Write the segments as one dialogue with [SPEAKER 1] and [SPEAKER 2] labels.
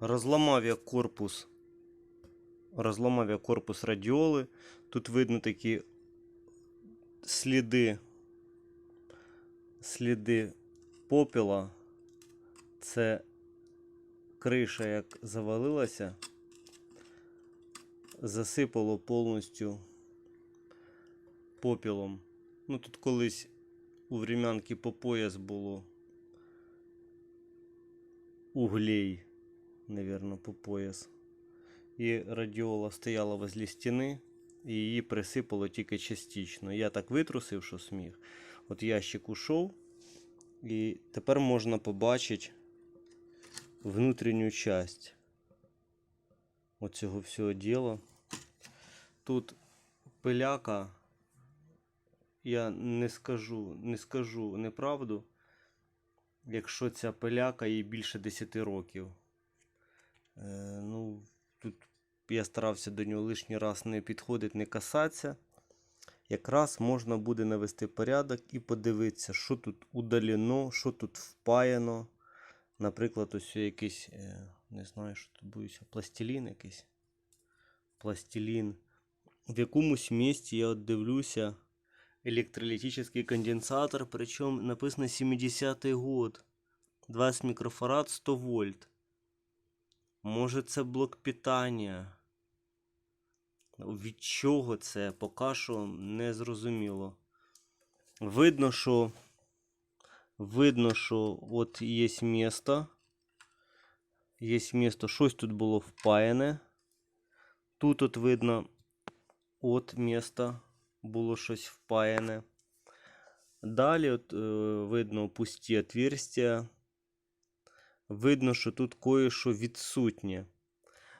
[SPEAKER 1] Розламав я корпус. Розламав я корпус радіоли. Тут видно такі сліди. Сліди попіла. Це криша як завалилася. Засипало повністю попілом. Ну тут колись у врем'янки по пояс було углей, наверное, по пояс. І радіола стояла возле стіни, і її присипало тільки частично. Я так витрусив, що сміг. От ящик ушов, і тепер можна побачити внутрішню часть оцього всього діла. Тут пиляка, я не скажу, не скажу неправду, якщо ця пиляка їй більше 10 років. Е, ну, тут я старався до нього лишній раз не підходити, не касатися. Якраз можна буде навести порядок і подивитися, що тут удалено, що тут впаяно. Наприклад, ось якийсь, е, не знаю, що тут боюся, пластилін якийсь. Пластилін. В якомусь місці я от дивлюся електролітичний конденсатор, причому написано 70-й год. 20 мікрофарад 100 вольт. Може це блок питання. Від чого це поки що не зрозуміло. Видно, що видно, що от є місто. Є місто, щось тут було впаяне. Тут от видно, от місто було щось впаяне. Далі от, е, видно пусті отверстия. Видно, що тут кое-що відсутнє.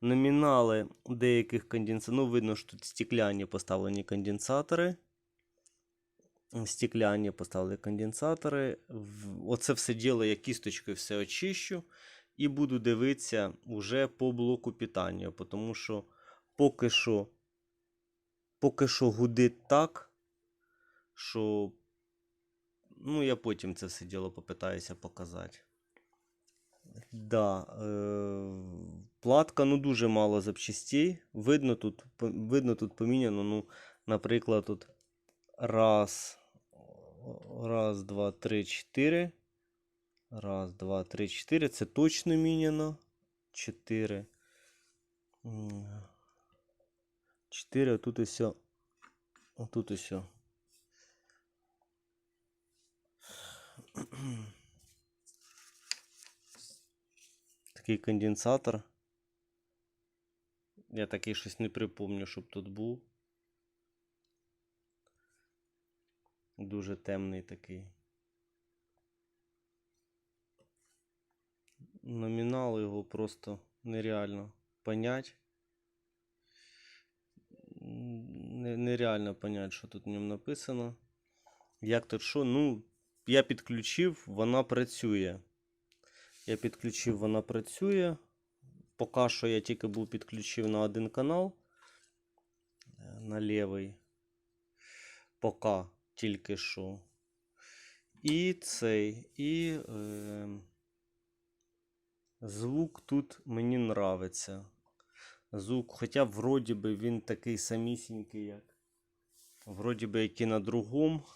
[SPEAKER 1] Номінали деяких конденсаторів. Ну, видно, що тут стекляні поставлені конденсатори. Стекляні поставили конденсатори. Оце все діло я кісточкою все очищу. І буду дивитися вже по блоку питання. Тому що поки що, поки що гудить так, що ну, я потім це все діло попитаюся показати. Да, е, платка ну дуже мало запчастей. Видно тут, видно тут поміняно, ну, наприклад, тут раз, раз, два, три, чотири. Раз, два, три, чотири. Це точно міняно. Чотири. Чотири, а тут ось. Тут ось. Такий конденсатор. Я такий щось не припомню, щоб тут був. Дуже темний такий. Номінал його просто нереально понять. Нереально понять, що тут в ньому написано. Як тут що? Ну, я підключив, вона працює. Я підключив, вона працює. Поки що я тільки був підключив на один канал. е, На лівий. Поки тільки що. І цей. І е, звук тут мені нравиться. Звук, хоча вроді би він такий самісінький, як. Вроді би, як і на другому.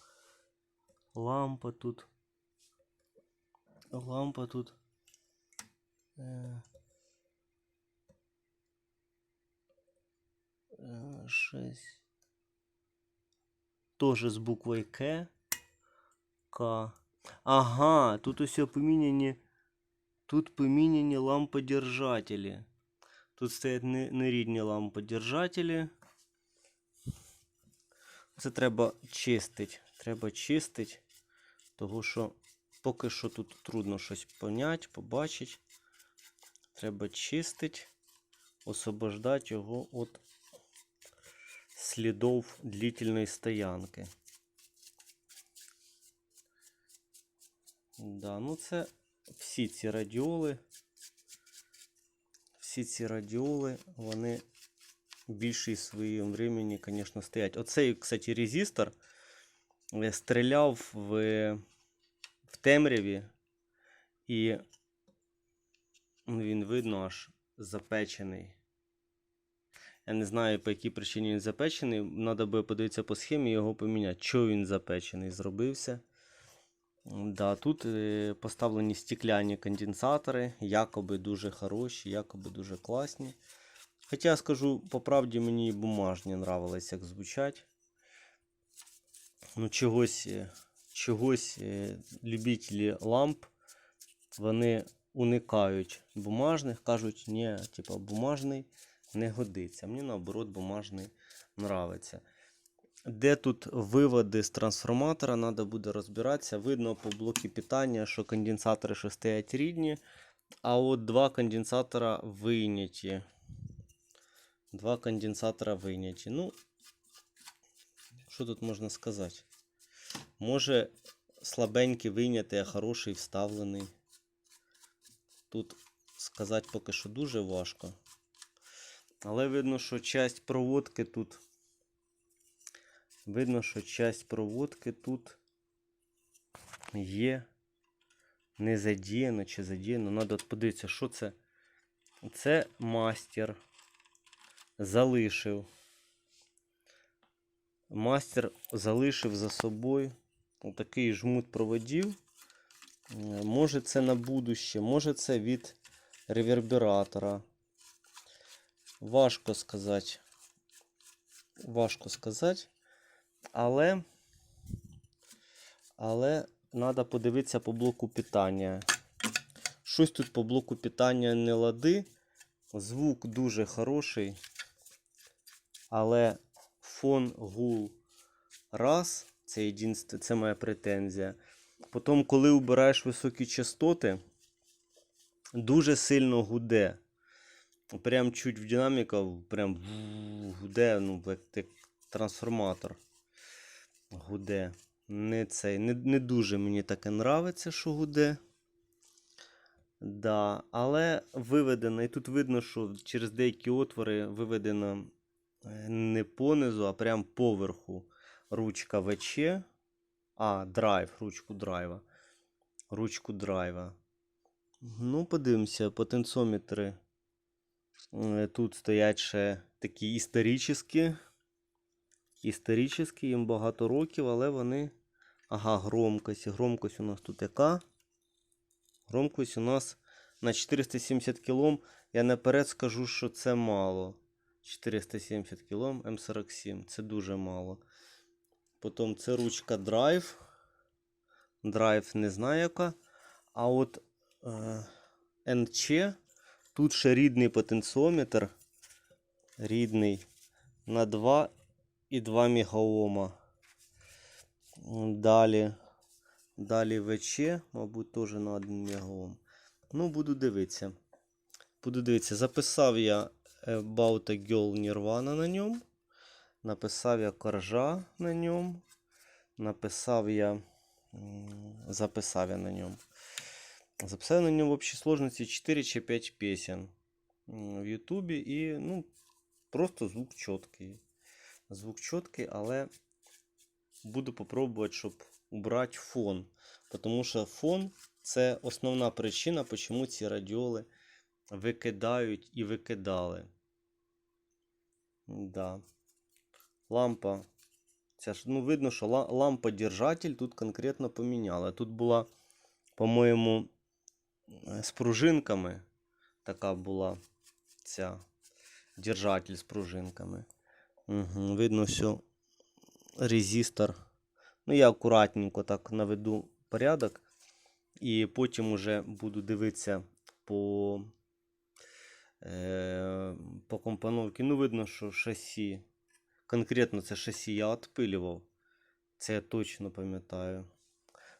[SPEAKER 1] Лампа тут. Лампа тут. Е, е, Тоже з буквою К. К. Ага, тут усе поміняні. Тут поміняні ламподержателі. Тут стоять не- нерідні ламподержателі. Це треба чистити. Треба чистити. Того що поки що тут трудно щось поняти, побачити. Треба чистити, освобождати його від слідів длительної стоянки. Да, ну це всі ці радіоли. Всі ці радіоли, вони більшість своєму времени, звісно, стоять. Оцей, кстати, резистор е, стріляв в, в темряві і Він видно аж запечений. Я не знаю, по якій причині він запечений. Треба буде подивитися по схемі його поміняти. Чого він запечений зробився. Да, тут е, поставлені стекляні конденсатори, якоби дуже хороші, якоби дуже класні. Хоча я скажу, по правді мені і бумажні нравилось, як звучать. Ну, чогось, е, чогось е, любителі ламп, вони уникають бумажних, кажуть, ні, типа бумажний не годиться. Мені наоборот бумажний нравиться. Де тут виводи з трансформатора, треба буде розбиратися. Видно по блокі питання, що конденсатори що стоять рідні, а от два конденсатора вийняті. Два конденсатора вийняті. Ну, що тут можна сказати? Може, слабенький вийнятий, а хороший вставлений. Тут сказати поки що дуже важко. Але видно, що часть проводки тут. Видно, що часть проводки тут є не задіяна чи задіяна. Треба подивитися, що це. Це мастер залишив. Мастер залишив за собою отакий жмут проводів. Е, Може це на будуще, може це від ревербератора. Важко сказати. Важко сказати. Але. Але треба подивитися по блоку питання. Щось тут по блоку питання не лади. Звук дуже хороший. Але фон гул раз. Це єдинство, це моя претензія. Потім, коли обираєш високі частоти, дуже сильно гуде. Прям чуть в динаміка, прям гуде, ну, як, як трансформатор. Гуде. Не, цей, не, не дуже мені таке нравиться, що гуде. Да, але виведено, і тут видно, що через деякі отвори виведено е, не понизу, а прям поверху ручка ВЧ. А, драйв, ручку драйва. Ручку драйва. Ну, подивимося, потенціометри. Е, Тут стоять ще такі історичні. Історичні, їм багато років, але вони. Ага, громкость. Громкость у нас тут яка? Громкость у нас на 470 кілом. Я наперед скажу, що це мало. 470 кілом М47. Це дуже мало. Потім це ручка драйв. Драйв не знаю яка. А от е, НЧ. Тут ще рідний потенціометр. Рідний на 2,2 мегаома. Далі. Далі ВЧ, мабуть, теж на 1 мегаом. Ну, буду дивитися. Буду дивитися. Записав я е, About a Girl Nirvana на ньому. Написав я коржа на ньому. Написав я. Записав я на ньому. Записав на ньому в общій сложності 4 чи 5 пісень в Ютубі. І ну, просто звук чіткий. Звук чіткий, але буду попробувати, щоб убрати фон. Тому що фон це основна причина, чому ці радіоли викидають і викидали. Да. Лампа. Ця ж, ну, видно, що лампа-держатель тут конкретно поміняла. Тут була, по-моєму, е, з пружинками. Така була ця держатель з пружинками. Угу. Видно, що резистор. Ну, я акуратненько так наведу порядок. І потім уже буду дивитися по, е, по компоновці. Ну, видно, що шасі. Конкретно це шасі я відпилював. Це я точно пам'ятаю.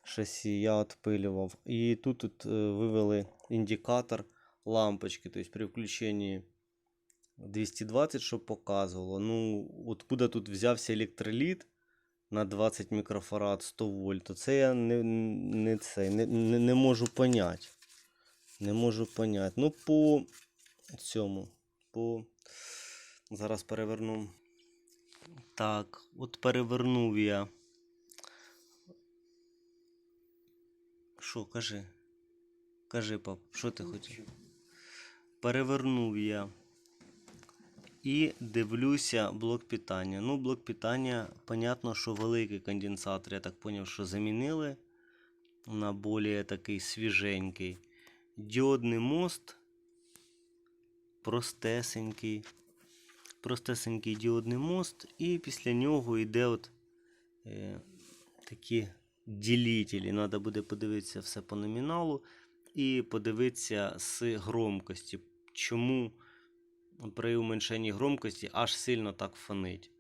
[SPEAKER 1] Шасі я відпилював. І тут, тут е, вивели індикатор лампочки. Тобто при включенні 220, щоб показувало. Ну, откуда тут взявся електроліт на 20 мікрофарад 100 вольт, то це я не, не, це, не, не, не можу поняти. Не можу поняти. Ну, по цьому. По... Зараз переверну. Так, от перевернув я. Що, кажи? Кажи, пап, що ти хотів? перевернув я і дивлюся блок питання. Ну, блок питання, понятно, що великий конденсатор, я так зрозумів, що замінили на більш такий свіженький. Діодний мост простесенький. Простесенький діодний мост, і після нього йде от е, такі ділітелі. Треба буде подивитися все по номіналу і подивитися з громкості. Чому при уменшенні громкості аж сильно так фонить.